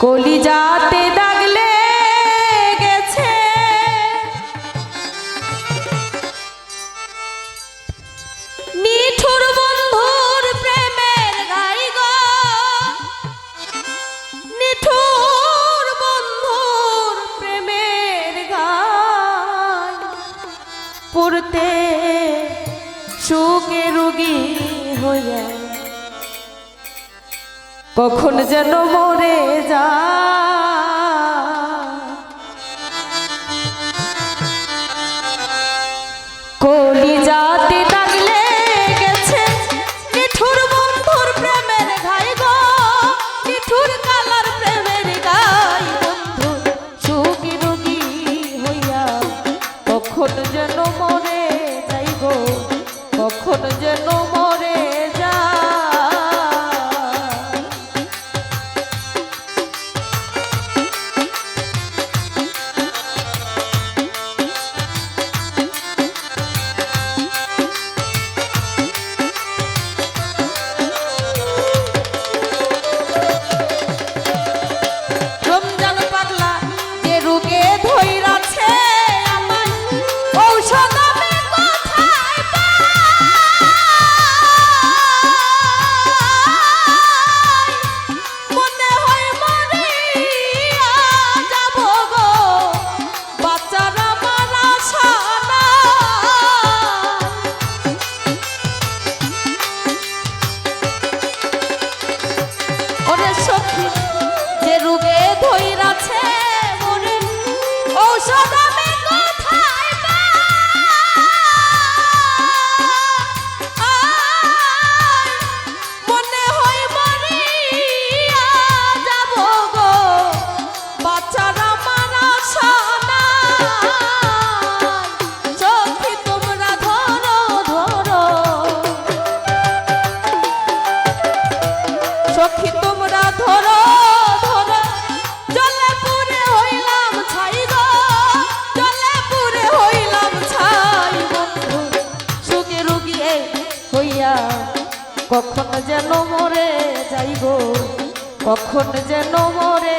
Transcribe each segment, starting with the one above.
কলিজাতে দাগলে গেছে মিঠুর বন্ধুর প্রেমের গাই মিঠুর বন্ধুর প্রেমের গাই। পড়তে সুখে রুগী হইয়া কখন যেন মরে যা। কলি কখন যেন মরে যাইব? কখন যেন মরে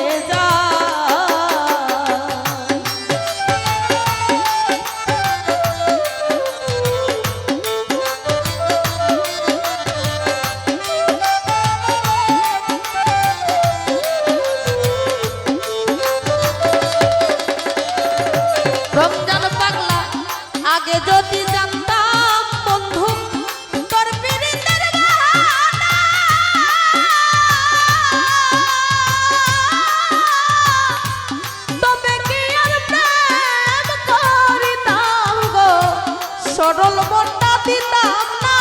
আগে যদি জানতাম বন্ধু তোর বীরেন্দ্র তবে কি আর প্রেম করিতাম গো? সরল বন্যা দিতাম না।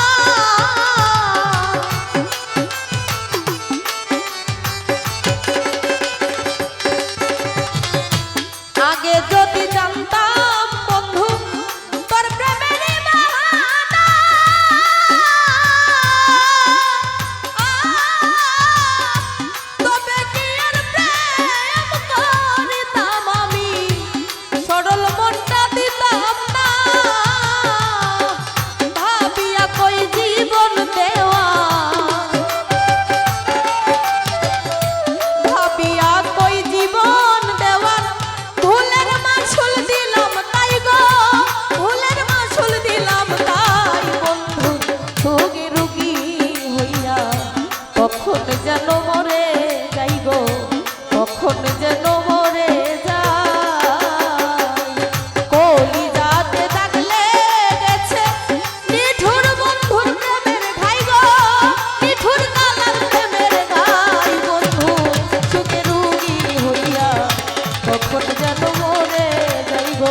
যেন মরে যাইব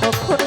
কখন